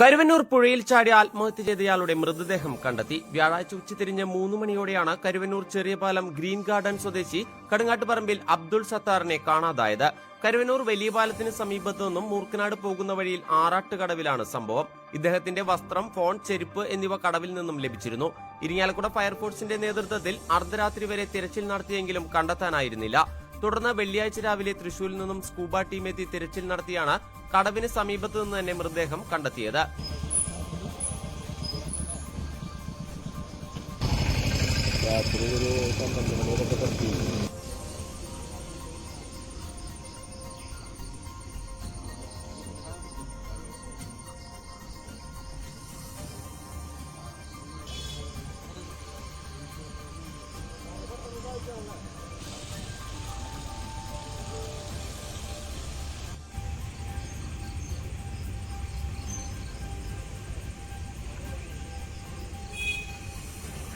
കരുവന്നൂർ പുഴയിൽ ചാടി ആത്മഹത്യ ചെയ്തയാളുടെ മൃതദേഹം കണ്ടെത്തി. വ്യാഴാഴ്ച ഉച്ചതിരിഞ്ഞ് മൂന്ന് മണിയോടെയാണ് കരുവന്നൂർ ചെറിയപാലം ഗ്രീൻ ഗാർഡൻ സ്വദേശി കടുങ്ങാട്ടുപറമ്പിൽ അബ്ദുൾ സത്താറിനെ കാണാതായത്. കരുവന്നൂർ വലിയ പാലത്തിന് സമീപത്തു നിന്നും മൂർക്കനാട് പോകുന്ന വഴിയിൽ ആറാട്ടുകടവിലാണ് സംഭവം. ഇദ്ദേഹത്തിന്റെ വസ്ത്രം ഫോൺ ചെരുപ്പ് എന്നിവ കടവിൽ നിന്നും ലഭിച്ചിരുന്നു. ഇരിങ്ങാലക്കുട ഫയർഫോഴ്സിന്റെ നേതൃത്വത്തിൽ അർദ്ധരാത്രി വരെ തിരച്ചിൽ നടത്തിയെങ്കിലും കണ്ടെത്താനായിരുന്നില്ല. തുടർന്ന് വെള്ളിയാഴ്ച രാവിലെ തൃശൂരിൽ നിന്നും സ്കൂബ ടീമെത്തി തിരച്ചിൽ നടത്തിയാണ് കടവിന് സമീപത്ത് നിന്ന് തന്നെ മൃതദേഹം കണ്ടെത്തിയത്